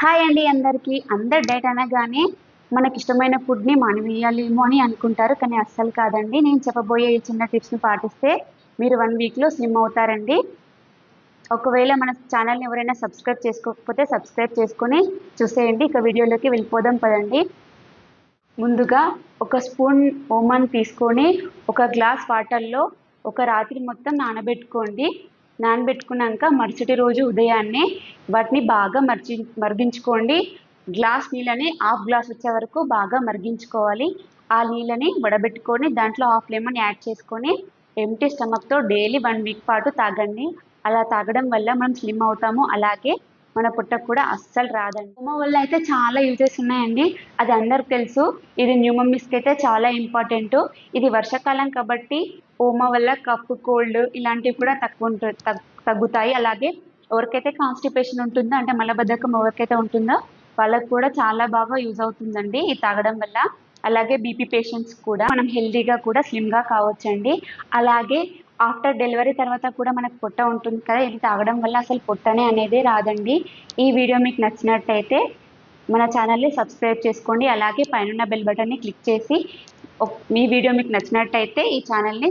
Hi అండి అందరికీ. అందరు డైట్ అనగానే మనకి ఇష్టమైన ఫుడ్ని మానవేయాలేమో అని అనుకుంటారు. కానీ అస్సలు కాదండి. నేను చెప్పబోయే ఈ చిన్న టిప్స్ని పాటిస్తే మీరు వన్ వీక్లో స్లిమ్ అవుతారండి. ఒకవేళ మన ఛానల్ని ఎవరైనా సబ్స్క్రైబ్ చేసుకోకపోతే సబ్స్క్రైబ్ చేసుకొని చూసేయండి. ఇక వీడియోలోకి వెళ్ళిపోదాం పదండి. ముందుగా ఒక స్పూన్ ఓమన్ తీసుకొని ఒక గ్లాస్ వాటర్లో ఒక రాత్రి మొత్తం నానబెట్టుకోండి. నానబెట్టుకున్నాక మరుసటి రోజు ఉదయాన్నే వాటిని బాగా మర్చి మరిగించుకోండి. గ్లాస్ నీళ్ళని హాఫ్ గ్లాస్ వచ్చే వరకు బాగా మరిగించుకోవాలి. ఆ నీళ్ళని వడబెట్టుకొని దాంట్లో హాఫ్ లెమన్ యాడ్ చేసుకొని ఎంటీ స్టమక్తో డైలీ వన్ వీక్ పాటు తాగండి. అలా తాగడం వల్ల మనం స్లిమ్ అవుతాము. అలాగే మన పుట్టకు కూడా అస్సలు రాదండి. ఓమా వల్ల అయితే చాలా యూజెస్ ఉన్నాయండి. అది అందరికి తెలుసు. ఇది న్యూమమిస్కి అయితే చాలా ఇంపార్టెంట్. ఇది వర్షాకాలం కాబట్టి ఓమా వల్ల కప్పు కోల్డ్ ఇలాంటివి కూడా తక్కువ ఉంటుంది తగ్గుతాయి. అలాగే ఎవరికైతే కాన్స్టిపేషన్ ఉంటుందో అంటే మలబద్ధకం ఎవరికైతే ఉంటుందో వాళ్ళకు కూడా చాలా బాగా యూజ్ అవుతుందండి ఇది తాగడం వల్ల. అలాగే బీపీ పేషెంట్స్ కూడా మనం హెల్దీగా కూడా స్లిమ్గా కావచ్చండి. అలాగే ఆఫ్టర్ డెలివరీ తర్వాత కూడా మనకు పొట్ట ఉంటుంది కదా ఇది తాగడం వల్ల అసలు పొట్టనే అనేది రాదండి. ఈ వీడియో మీకు నచ్చినట్టయితే మన ఛానల్ని సబ్స్క్రైబ్ చేసుకోండి. అలాగే పైన బెల్ బటన్ని క్లిక్ చేసి మీ వీడియో మీకు నచ్చినట్టయితే ఈ ఛానల్ని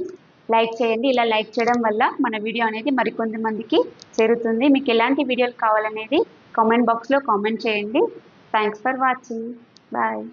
లైక్ చేయండి. ఇలా లైక్ చేయడం వల్ల మన వీడియో అనేది మరికొంతమందికి చేరుతుంది. మీకు ఎలాంటి వీడియోలు కావాలనేది కామెంట్ బాక్స్లో కామెంట్ చేయండి. Thanks for watching bye